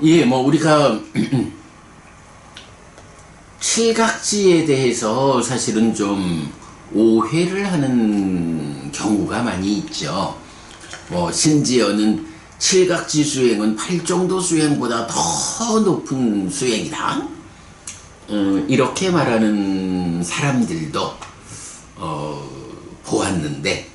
예, 뭐 우리가 칠각지에 대해서 사실은 좀 오해를 하는 경우가 많이 있죠. 뭐 심지어는 칠각지 수행은 팔정도 수행보다 더 높은 수행이다. 음, 이렇게 말하는 사람들도 어, 보았는데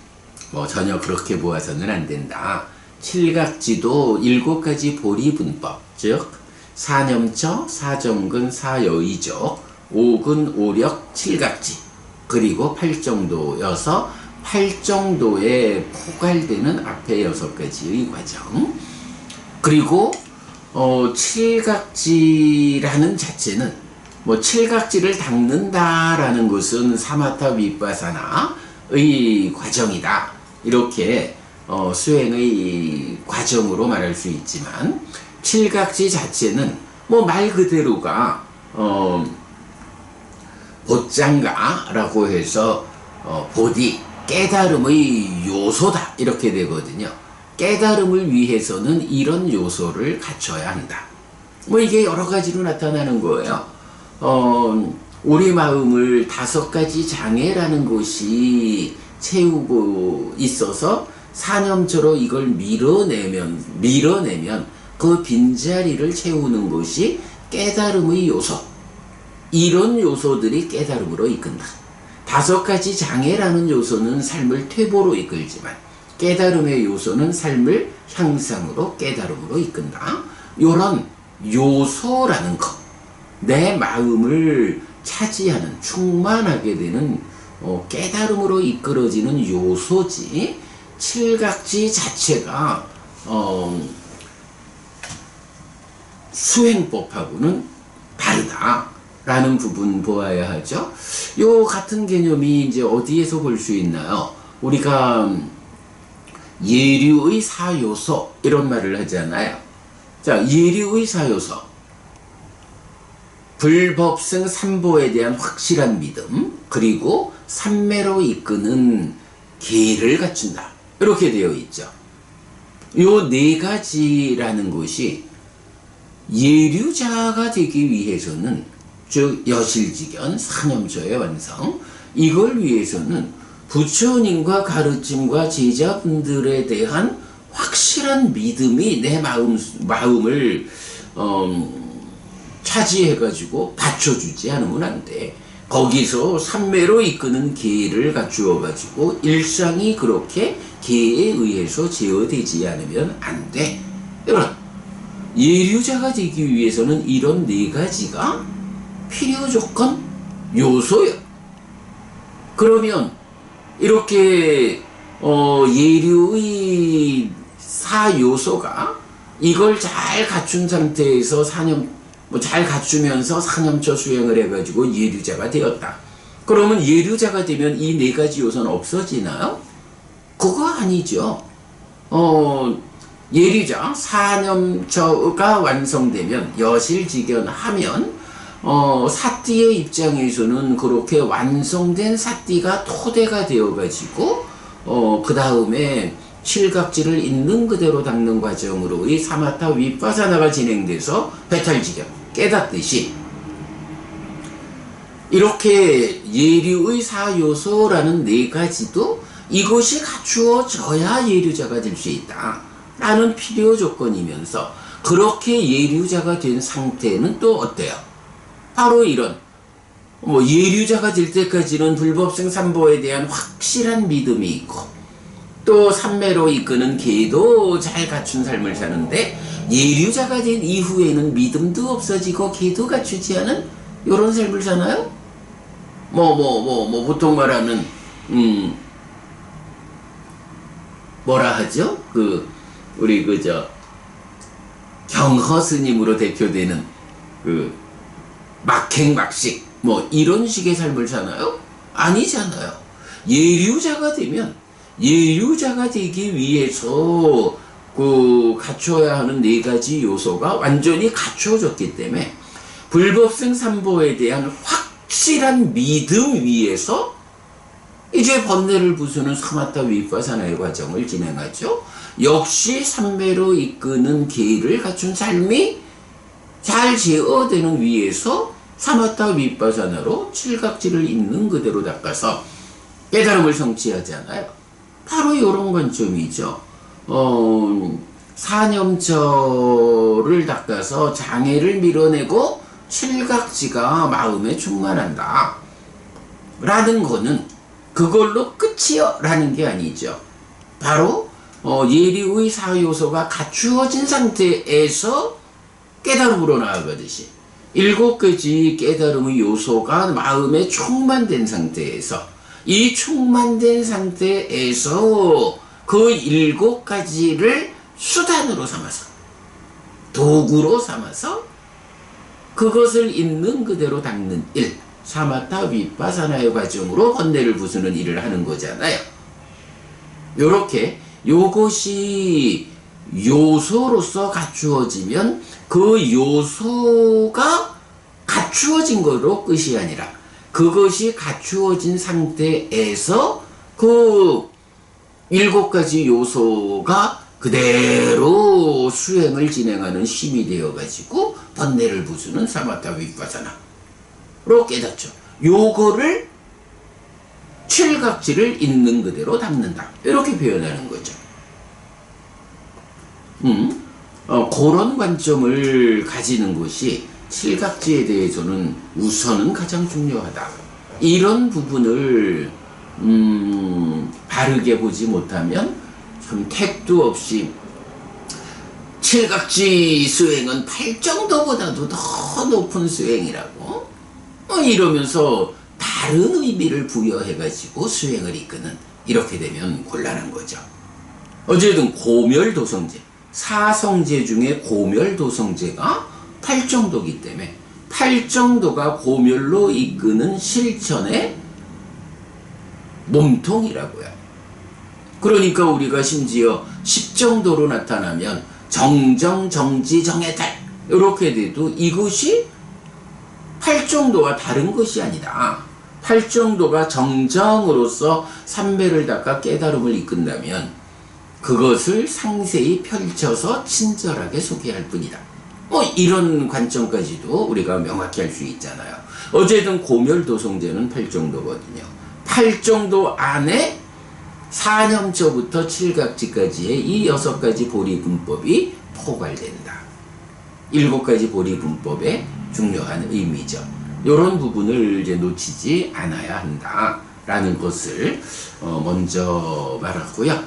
뭐 전혀 그렇게 보아서는 안 된다. 칠각지도 일곱 가지 보리분법, 즉 사념처, 사정근, 사여의적, 오근, 오력, 칠각지. 그리고 팔정도여서 팔정도에 포괄되는 앞에 여섯 가지의 과정. 그리고 어, 칠각지라는 자체는 뭐 칠각지를 닦는다라는 것은 사마타 윗바사나의 과정이다. 이렇게 어, 수행의 과정으로 말할 수 있지만 칠각지 자체는 뭐 말 그대로가 어, bod장가라고 해서 어, 보디 깨달음의 요소다 이렇게 되거든요. 깨달음을 위해서는 이런 요소를 갖춰야 한다. 뭐 이게 여러 가지로 나타나는 거예요. 어, 우리 마음을 다섯 가지 장애라는 것이 채우고 있어서 사념처로 이걸 밀어내면 밀어내면 그 빈자리를 채우는 것이 깨달음의 요소. 이런 요소들이 깨달음으로 이끈다. 다섯 가지 장애라는 요소는 삶을 퇴보로 이끌지만 깨달음의 요소는 삶을 향상으로 깨달음으로 이끈다. 요런 요소라는 것. 내 마음을 차지하는 충만하게 되는 어, 깨달음으로 이끌어지는 요소지 칠각지 자체가 어, 수행법하고는 다르다라는 부분 보아야 하죠. 요 같은 개념이 이제 어디에서 볼 수 있나요? 우리가 예류의 사요소 이런 말을 하잖아요. 자, 예류의 사요소. 불법승 삼보에 대한 확실한 믿음, 그리고 삼매로 이끄는 계를 갖춘다. 이렇게 되어 있죠. 요 네 가지라는 것이 예류자가 되기 위해서는 즉 여실지견 사념조의 완성 이걸 위해서는 부처님과 가르침과 제자분들에 대한 확실한 믿음이 내 마음 마음을 음, 차지해가지고 받쳐주지 않으면 안 돼. 거기서 삼매로 이끄는 계를 갖추어 가지고 일상이 그렇게 계에 의해서 제어되지 않으면 안 돼. 이런 예류자가 되기 위해서는 이런 네 가지가 필요 조건 요소야. 그러면 이렇게 어, 예류의 사 요소가 이걸 잘 갖춘 상태에서 사념 뭐 잘 갖추면서 사념처 수행을 해가지고 예류자가 되었다. 그러면 예류자가 되면 이 네 가지 요소는 없어지나요? 그거 아니죠. 어, 예리자 사념처가 완성되면 여실지견하면 어, 사띠의 입장에서는 그렇게 완성된 사띠가 토대가 되어가지고 어, 그 다음에 칠각지를 있는 그대로 닦는 과정으로 이 사마타 윗바사나가 진행돼서 배탈지견 깨닫듯이 이렇게 예류의 사요소라는 네 가지도 이것이 갖추어져야 예류자가 될 수 있다. 라는 필요 조건이면서 그렇게 예류자가 된 상태는 또 어때요? 바로 이런 뭐 예류자가 될 때까지는 불법생 삼보에 대한 확실한 믿음이 있고 또 삼매로 이끄는 계도 잘 갖춘 삶을 사는데 예류자가 된 이후에는 믿음도 없어지고 계도 갖추지 않은 이런 삶을 사나요? 뭐 뭐 뭐 뭐 보통 말하는 음 뭐라 하죠? 그 우리 그저 경허 스님으로 대표되는 그 막행막식 뭐 이런 식의 삶을 사나요? 아니잖아요. 예류자가 되면 예류자가 되기 위해서 그 갖춰야 하는 네 가지 요소가 완전히 갖춰졌기 때문에 불법생 삼보에 대한 확실한 믿음 위에서 이제 번뇌를 부수는 사마타 위파사나의 과정을 진행하죠. 역시 삼매로 이끄는 계를 갖춘 삶이 잘 제어되는 위에서 사마타 윗바사나로 칠각지를 있는 그대로 닦아서 깨달음을 성취하잖아요. 바로 이런 관점이죠. 어, 사념처를 닦아서 장애를 밀어내고 칠각지가 마음에 충만한다. 라는 거는 그걸로 끝이요. 라는 게 아니죠. 바로 어, 예리의 사요소가 갖추어진 상태에서 깨달음으로 나아가듯이 일곱 가지 깨달음의 요소가 마음에 충만된 상태에서 이 충만된 상태에서 그 일곱 가지를 수단으로 삼아서 도구로 삼아서 그것을 있는 그대로 닦는 일 사마타 위파사나의 과정으로 번뇌를 부수는 일을 하는 거잖아요. 요렇게 요것이 요소로서 갖추어지면 그 요소가 갖추어진 거로 끝이 아니라 그것이 갖추어진 상태에서 그 일곱 가지 요소가 그대로 수행을 진행하는 힘이 되어 가지고 번뇌를 부수는 사마타 위파사나로 깨닫죠. 요거를 칠각지를 있는 그대로 담는다. 이렇게 표현하는 거죠. 음, 어, 그런 관점을 가지는 것이 칠각지에 대해서는 우선은 가장 중요하다. 이런 부분을 음, 바르게 보지 못하면 참 택도 없이 칠각지 수행은 팔정도보다도 더 높은 수행이라고 어, 이러면서 다른 의미를 부여해가지고 수행을 이끄는 이렇게 되면 곤란한 거죠. 어쨌든 고멸도성제 사성제 중에 고멸도성제가 팔정도기 때문에 팔정도가 고멸로 이끄는 실천의 몸통이라고요. 그러니까 우리가 심지어 십정도로 나타나면 정정, 정지, 정해탈 이렇게 돼도 이것이 팔정도와 다른 것이 아니다. 팔정도가 정정으로서 삼배를 닦아 깨달음을 이끈다면 그것을 상세히 펼쳐서 친절하게 소개할 뿐이다. 뭐 이런 관점까지도 우리가 명확히 할 수 있잖아요. 어쨌든 고멸도성제는 팔정도거든요. 팔정도 안에 사념처부터 칠각지까지의 이 여섯 가지 보리분법이 포괄된다. 일곱 가지 보리분법의 중요한 의미죠. 이런 부분을 이제 놓치지 않아야 한다 라는 것을 어, 먼저 말하고요.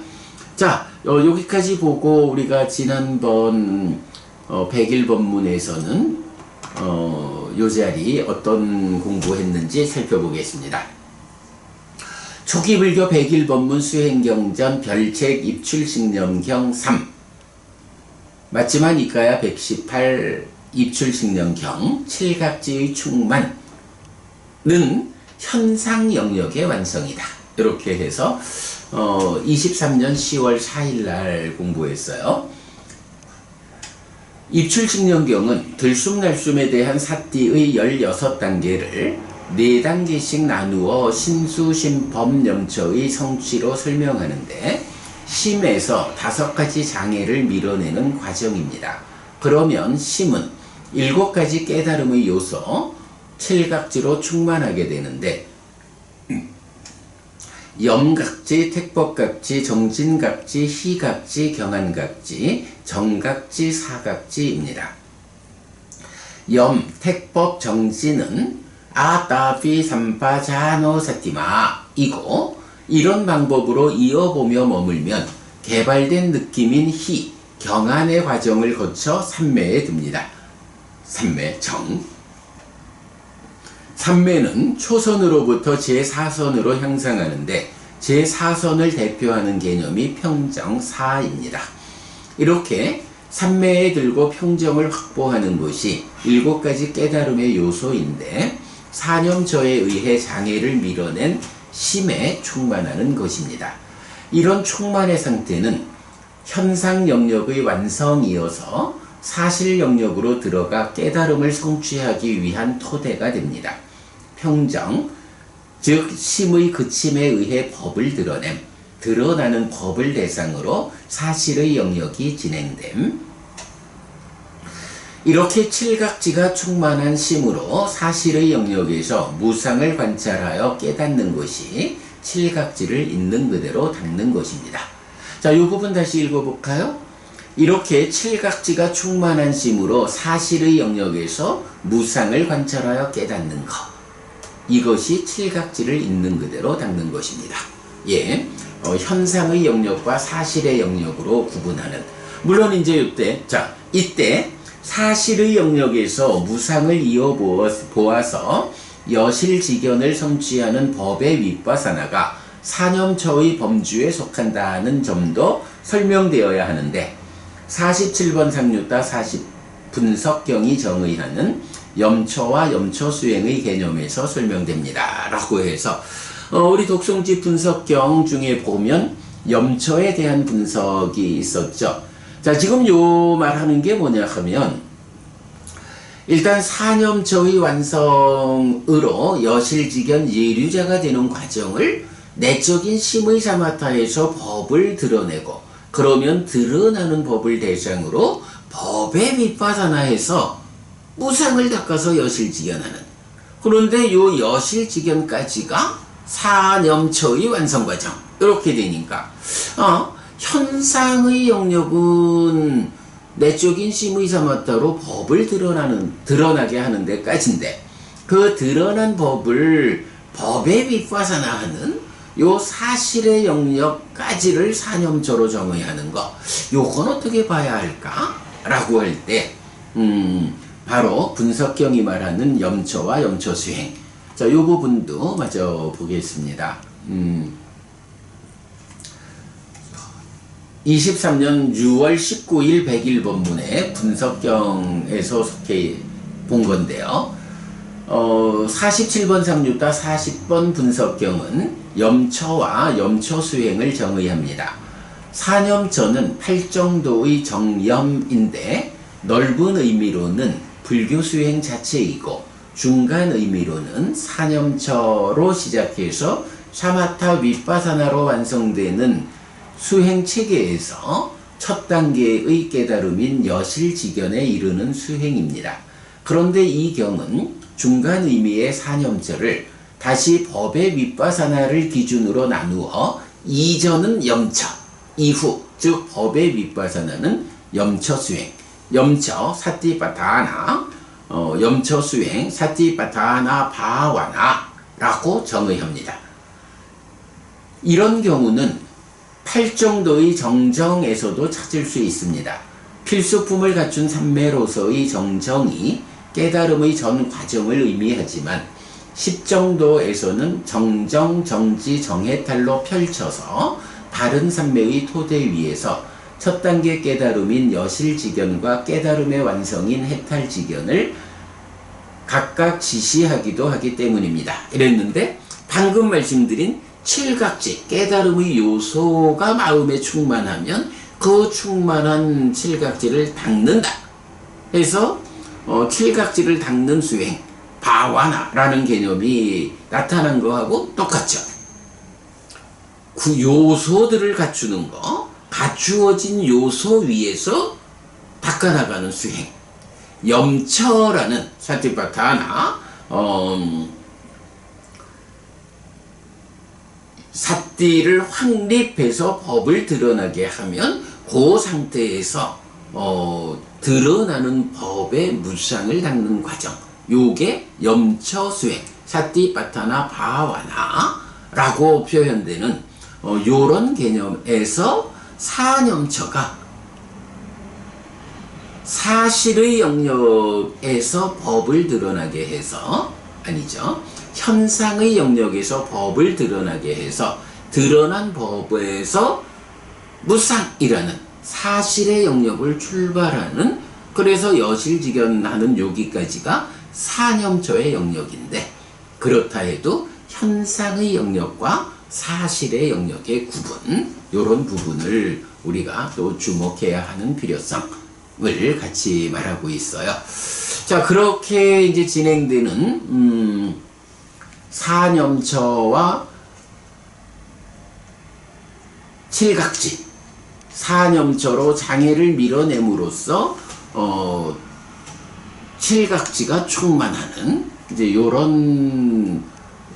자 어, 여기까지 보고 우리가 지난번 어, 100일 법문에서는 어, 요 자리 어떤 공부했는지 살펴보겠습니다. 초기 불교 100일 법문 수행경전 별책 입출식념경 3 맞지만 이까야 118 입출식념경 칠각지의 충만은 현상 영역의 완성이다. 이렇게 해서 어, 23년 10월 4일 날 공부했어요. 입출식념경은 들숨날숨에 대한 사띠의 16단계를 4단계씩 나누어 신수심법념처의 성취로 설명하는데 심에서 다섯 가지 장애를 밀어내는 과정입니다. 그러면 심은 일곱 가지 깨달음의 요소, 칠각지로 충만하게 되는데 염각지, 택법각지, 정진각지, 희각지, 경안각지, 정각지, 사각지입니다. 염, 택법, 정진은 아따비 삼파자노 사티마 이고 이런 방법으로 이어보며 머물면 개발된 느낌인 희, 경안의 과정을 거쳐 삼매에 듭니다. 삼매, 정. 삼매는 초선으로부터 제4선으로 향상하는데 제4선을 대표하는 개념이 평정사입니다. 이렇게 삼매에 들고 평정을 확보하는 것이 일곱 가지 깨달음의 요소인데 사념저에 의해 장애를 밀어낸 심에 충만하는 것입니다. 이런 충만의 상태는 현상 영역의 완성이어서 사실 영역으로 들어가 깨달음을 성취하기 위한 토대가 됩니다. 평정, 즉 심의 그침에 의해 법을 드러냄, 드러나는 법을 대상으로 사실의 영역이 진행됨. 이렇게 칠각지가 충만한 심으로 사실의 영역에서 무상을 관찰하여 깨닫는 것이 칠각지를 있는 그대로 닦는 것입니다. 자, 이 부분 다시 읽어볼까요? 이렇게 칠각지가 충만한 심으로 사실의 영역에서 무상을 관찰하여 깨닫는 것. 이것이 칠각지를 있는 그대로 닦는 것입니다. 예, 어, 현상의 영역과 사실의 영역으로 구분하는. 물론 이제 이때, 자, 이때 사실의 영역에서 무상을 이어 보아서 여실지견을 성취하는 법의 윗바사나가 사념처의 범주에 속한다는 점도 설명되어야 하는데 47번 상류다 40 분석경이 정의하는 염초와 염초 수행의 개념에서 설명됩니다. 라고 해서 어, 우리 독송지 분석경 중에 보면 염초에 대한 분석이 있었죠. 자, 지금 요 말하는 게 뭐냐 하면 일단 사념초의 완성으로 여실지견 예류자가 되는 과정을 내적인 심의 사마타에서 법을 드러내고 그러면 드러나는 법을 대상으로 법의 밑바사나해서 무상을 닦아서 여실지견하는 그런데 요 여실지견까지가 사념초의 완성 과정. 이렇게 되니까. 어, 현상의 영역은 내적인 심의 사마타로 법을 드러나는 드러나게 하는 데까지인데 그 드러난 법을 법에 밑바사나하는 요 사실의 영역까지를 사념초로 정의하는 거. 요건 어떻게 봐야 할까? 라고 할때 음, 바로 분석경이 말하는 염초와 염초 수행 자, 요 부분도 마저 보겠습니다. 음, 23년 6월 19일 100일 본문에 분석경에서 속해 본 건데요. 어, 47번 상류다 40번 분석경은 염초와 염초 수행을 정의합니다. 사념초는 팔정도의 정염인데 넓은 의미로는 불교 수행 자체이고 중간 의미로는 사념초로 시작해서 샤마타 윗바사나로 완성되는 수행 체계에서 첫 단계의 깨달음인 여실지견에 이르는 수행입니다. 그런데 이 경은 중간 의미의 사념절을 다시 법의 윗바사나를 기준으로 나누어 이전은 염처, 이후 즉 법의 윗바사나는 염처 수행, 염처 사티바타나, 어, 염처 수행 사티바타나 바와나라고 정의합니다. 이런 경우는 팔정도의 정정에서도 찾을 수 있습니다. 필수품을 갖춘 삼매로서의 정정이 깨달음의 전 과정을 의미하지만 십정도에서는 정정, 정지, 정해탈로 펼쳐서 다른 삼매의 토대 위에서 첫 단계 깨달음인 여실지견과 깨달음의 완성인 해탈지견을 각각 지시하기도 하기 때문입니다. 이랬는데 방금 말씀드린 칠각지 깨달음의 요소가 마음에 충만하면 그 충만한 칠각지를 닦는다. 해서 어, 칠각지를 닦는 수행 바와나라는 개념이 나타난 거하고 똑같죠. 그 요소들을 갖추는 거, 갖추어진 요소 위에서 닦아나가는 수행. 염처라는 사티파타나 어, 삿띠를 확립해서 법을 드러나게 하면 그 상태에서 어, 드러나는 법의 무상을 닦는 과정. 요게 염처 수행, 삿띠 파타나 바와나 라고 표현되는 어, 요런 개념에서 사념처가 사실의 영역에서 법을 드러나게 해서 아니죠. 현상의 영역에서 법을 드러나게 해서 드러난 법에서 무상이라는 사실의 영역을 출발하는 그래서 여실지견하는 여기까지가 사념초의 영역인데 그렇다 해도 현상의 영역과 사실의 영역의 구분 이런 부분을 우리가 또 주목해야 하는 필요성을 같이 말하고 있어요. 자 그렇게 이제 진행되는 음, 사념처와 칠각지 사념처로 장애를 밀어냄으로써 어, 칠각지가 충만하는 이제 요런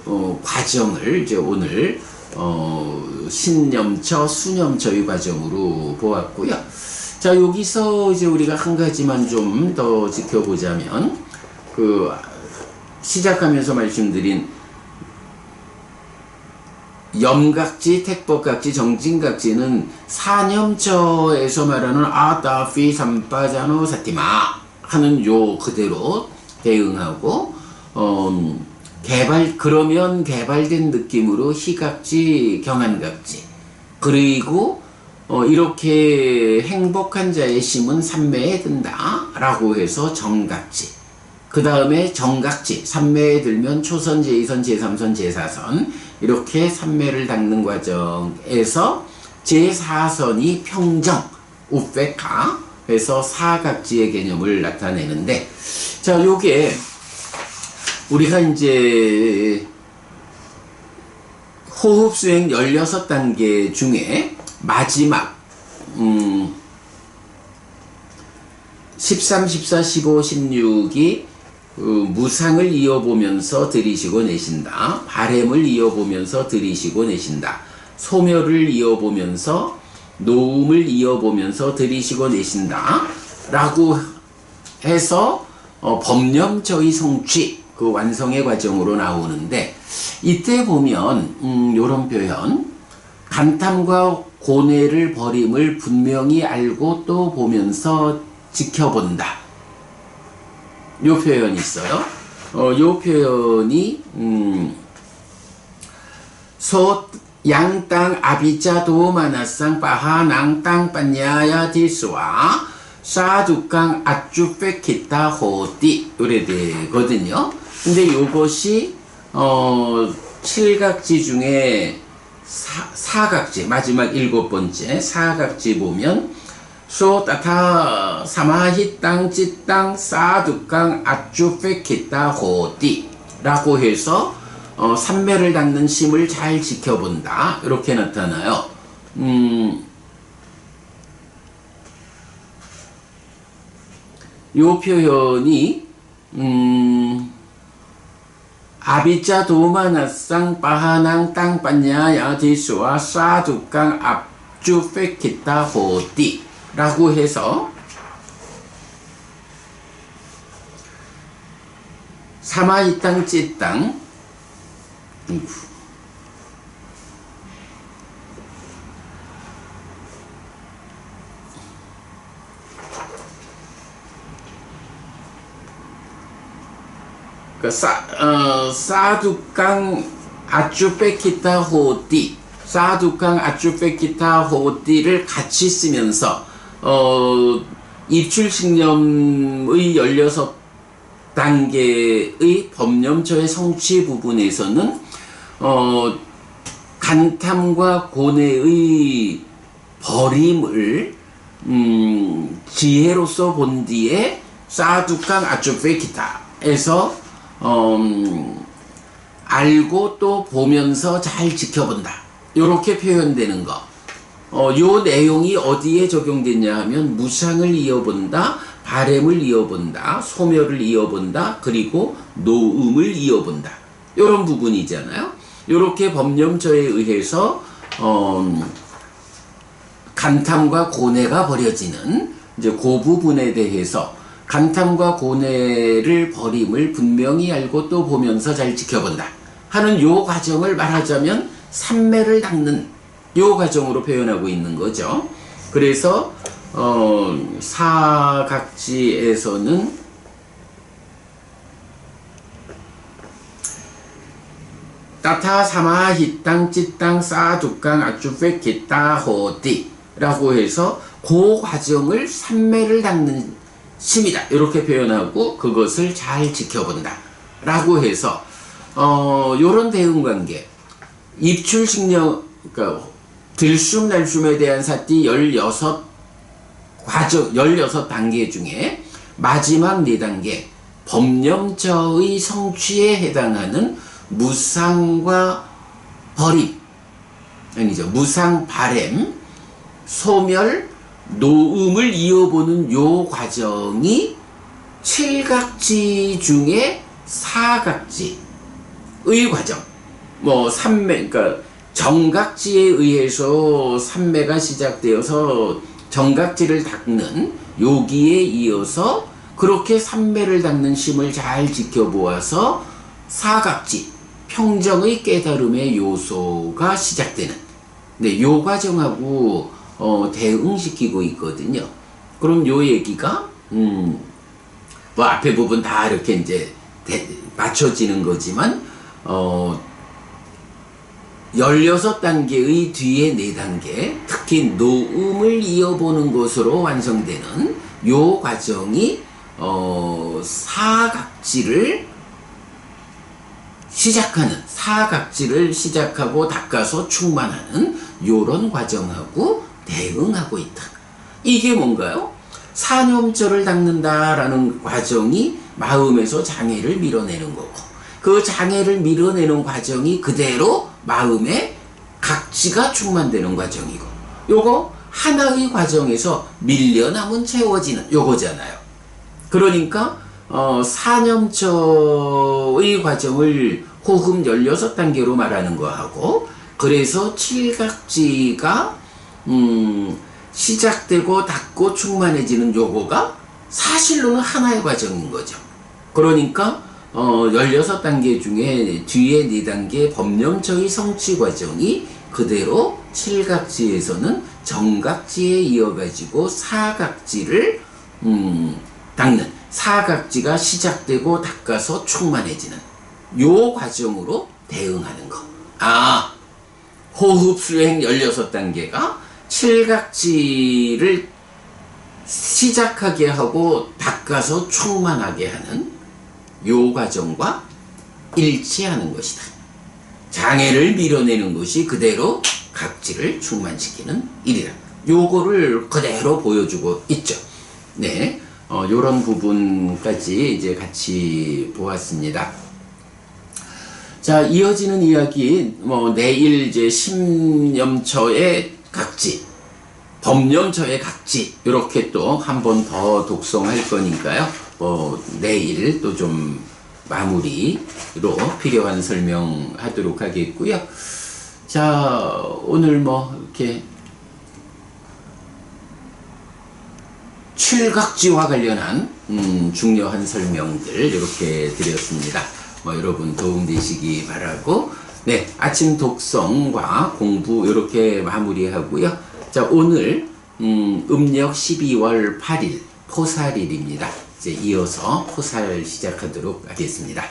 어, 과정을 이제 오늘 어, 신념처 수념처의 과정으로 보았고요. 자 여기서 이제 우리가 한 가지만 좀 더 지켜보자면 그 시작하면서 말씀드린 염각지, 택법각지, 정진각지는 사념처에서 말하는 아따피 삼빠자노 사티마 하는 요 그대로 대응하고 어, 개발 그러면 개발된 느낌으로 희각지, 경한각지. 그리고 어, 이렇게 행복한 자의 심은 삼매에 든다 라고 해서 정각지. 그 다음에 정각지, 삼매에 들면 초선, 제2선, 제3선, 제4선. 이렇게 삼매를 닦는 과정에서 제4선이 평정, 우페카 해서 사각지의 개념을 나타내는데 자 요게 우리가 이제 호흡 수행 16단계 중에 마지막 음 13, 14, 15, 16이 어, 무상을 이어보면서 들이쉬고 내쉰다. 바램을 이어보면서 들이쉬고 내쉰다. 소멸을 이어보면서 노음을 이어보면서 들이쉬고 내쉰다. 라고 해서 어, 법념저의 성취 그 완성의 과정으로 나오는데 이때 보면 음, 요런 표현 간탐과 고뇌를 버림을 분명히 알고 또 보면서 지켜본다. 요 표현이 있어요. 어, 요 표현이 음, 소 양땅 아비자 도 마나상 바하낭 땅 빠냐야 디스와 사두깡 아쭈페키타 호띠 요래 되거든요. 근데 요것이 어 칠각지 중에 사, 사각지 마지막 일곱 번째 사각지 보면 소 따타 사마히 땅 찌땅 사두깡 아쭈페 키타 호띠 라고 해서 어, 삼매를 닦는 심을 잘 지켜본다 이렇게 나타나요. 음, 요 표현이 음, 아비자 도마나쌍 빠하낭 땅빠냐야 디수와 사두깡 앞주 페키타 호띠 라고 해서 사마이 땅 찌땅 그 사, 어, 사두깡 아쭈페키타 호띠 사두깡 아쭈페키타 호띠를 같이 쓰면서 어, 입출식념의 16단계의 법념처의 성취 부분에서는 어, 간탐과 고뇌의 버림을 음, 지혜로서 본 뒤에 사두깡 아쭈페키타에서 음, 알고 또 보면서 잘 지켜본다. 이렇게 표현되는 거. 어, 요 내용이 어디에 적용됐냐 하면 무상을 이어본다, 바램을 이어본다, 소멸을 이어본다, 그리고 노음을 이어본다. 요런 부분이잖아요. 요렇게 법념처에 의해서 어, 간탐과 고뇌가 버려지는 이제 그 부분에 대해서 간탐과 고뇌를 버림을 분명히 알고 또 보면서 잘 지켜본다 하는 요 과정을 말하자면 삼매를 닦는 요 과정으로 표현하고 있는 거죠. 그래서 어, 사각지에서는 따타 사마히 땅 찌땅 싸두깡 아쭈페 기따 호띠 라고 해서 그 과정을 삼매를 닦는 심이다. 이렇게 표현하고 그것을 잘 지켜본다. 라고 해서 어 요런 대응 관계. 입출식령 그러니까 들숨 날숨에 대한 사띠 16 과정 16단계 중에 마지막 4단계 법령저의 성취에 해당하는 무상과 버림. 아니죠. 무상 바램 소멸 노음을 이어보는 요 과정이 칠각지 중에 사각지의 과정. 뭐 삼매 그러니까 정각지에 의해서 삼매가 시작되어서 정각지를 닦는 여기에 이어서 그렇게 삼매를 닦는 심을 잘 지켜보아서 사각지 평정의 깨달음의 요소가 시작되는 네, 요 과정하고 어, 대응시키고 있거든요. 그럼 요 얘기가 음, 뭐 앞에 부분 다 이렇게 이제 대- 맞춰지는 거지만 어 16단계의 뒤에 4단계, 특히 노음을 이어보는 것으로 완성되는 요 과정이 어 사각지를 시작하는 사각지를 시작하고 닦아서 충만하는 요런 과정하고 대응하고 있다. 이게 뭔가요? 사념절을 닦는다라는 과정이 마음에서 장애를 밀어내는 거고 그 장애를 밀어내는 과정이 그대로 마음에 각지가 충만되는 과정이고 요거 하나의 과정에서 밀려남은 채워지는 요거잖아요. 그러니까 어, 사념처의 과정을 호흡 16단계로 말하는 거하고 그래서 칠각지가 음, 시작되고 닫고 충만해지는 요거가 사실로는 하나의 과정인 거죠. 그러니까 어, 16단계 중에 뒤에 4단계 법념처의 성취 과정이 그대로 칠각지에서는 정각지에 이어가지고 사각지를 음, 닦는 사각지가 시작되고 닦아서 충만해지는 요 과정으로 대응하는 거. 아, 호흡 수행 16단계가 칠각지를 시작하게 하고 닦아서 충만하게 하는 요 과정과 일치하는 것이다. 장애를 밀어내는 것이 그대로 각지를 충만시키는 일이다. 요거를 그대로 보여주고 있죠. 네. 어, 요런 부분까지 이제 같이 보았습니다. 자, 이어지는 이야기, 뭐, 내일 이제 신념처의 각지, 법념처의 각지, 이렇게 또 한 번 더 독송할 거니까요. 뭐, 내일 또 좀 마무리로 필요한 설명하도록 하겠고요. 자, 오늘 뭐, 이렇게 칠각지와 관련한 음, 중요한 설명들 이렇게 드렸습니다. 뭐 여러분 도움되시기 바라고 네 아침 독성과 공부 이렇게 마무리하고요. 자 오늘 음, 음력 12월 8일 포살일입니다. 이제 이어서 포살 시작하도록 하겠습니다.